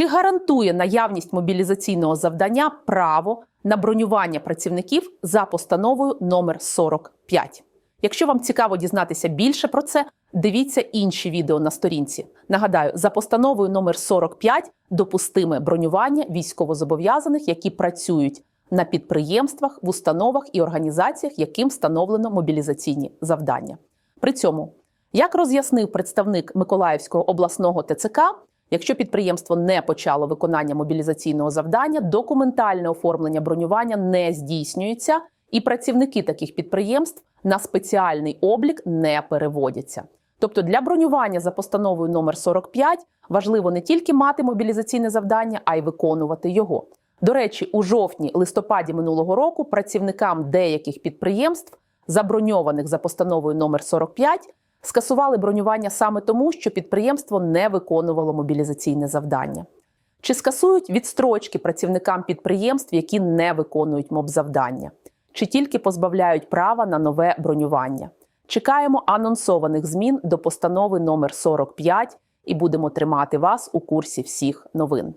Чи гарантує наявність мобілізаційного завдання право на бронювання працівників за постановою номер 45? Якщо вам цікаво дізнатися більше про це, дивіться інші відео на сторінці. Нагадаю, за постановою номер 45 допустиме бронювання військовозобов'язаних, які працюють на підприємствах, в установах і організаціях, яким встановлено мобілізаційні завдання. При цьому, як роз'яснив представник Миколаївського обласного ТЦК, якщо підприємство не почало виконання мобілізаційного завдання, документальне оформлення бронювання не здійснюється, і працівники таких підприємств на спеціальний облік не переводяться. Тобто для бронювання за постановою номер 45 важливо не тільки мати мобілізаційне завдання, а й виконувати його. До речі, у жовтні-листопаді минулого року працівникам деяких підприємств, заброньованих за постановою номер 45, скасували бронювання саме тому, що підприємство не виконувало мобілізаційне завдання. Чи скасують відстрочки працівникам підприємств, які не виконують мобзавдання? Чи тільки позбавляють права на нове бронювання? Чекаємо анонсованих змін до постанови номер 45 і будемо тримати вас у курсі всіх новин.